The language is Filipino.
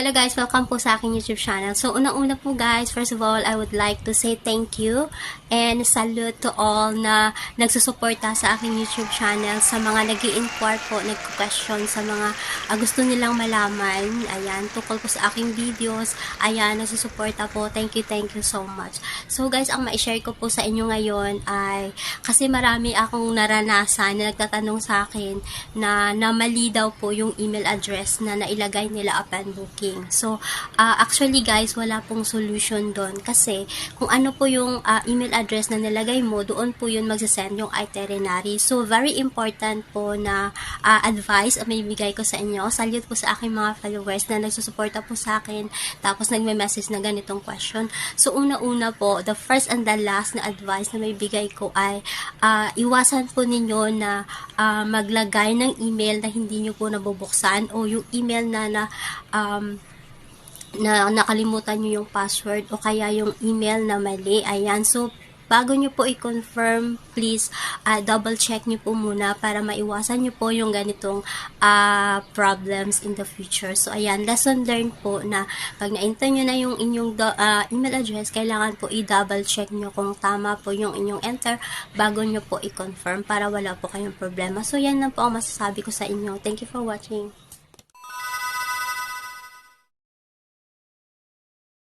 Hello guys, welcome po sa aking YouTube channel. So, unang-una po guys, first of all, I would like to say thank you and salute to all na nagsusuporta sa aking YouTube channel, sa mga nag inquire po, nagko-question, sa mga uh, gusto nilang malaman, ayan, tukol po sa aking videos, ayan, nagsusuporta po. Thank you, thank you so much. So guys, ang ma-share ko po sa inyo ngayon ay, kasi marami akong naranasan na nagtatanong sa akin na, na mali daw po yung email address na nailagay nila upon booking. So, uh, actually guys, wala pong solution doon kasi kung ano po yung uh, email address na nilagay mo, doon po yun magsasend yung itinerary. So, very important po na uh, advice na may bigay ko sa inyo. Salute po sa aking mga followers na nagsusuporta po sa akin tapos nagme-message na ganitong question. So, una-una po, the first and the last na advice na may bigay ko ay uh, iwasan po ninyo na uh, maglagay ng email na hindi nyo po nabubuksan o yung email na na um, na nakalimutan nyo yung password o kaya yung email na mali. Ayan. So, bago nyo po i-confirm, please uh, double check nyo po muna para maiwasan nyo po yung ganitong uh, problems in the future. So, ayan, lesson learned po na pag na-enter nyo na yung inyong uh, email address, kailangan po i-double check nyo kung tama po yung inyong enter bago nyo po i-confirm para wala po kayong problema. So, yan na po ang masasabi ko sa inyo. Thank you for watching.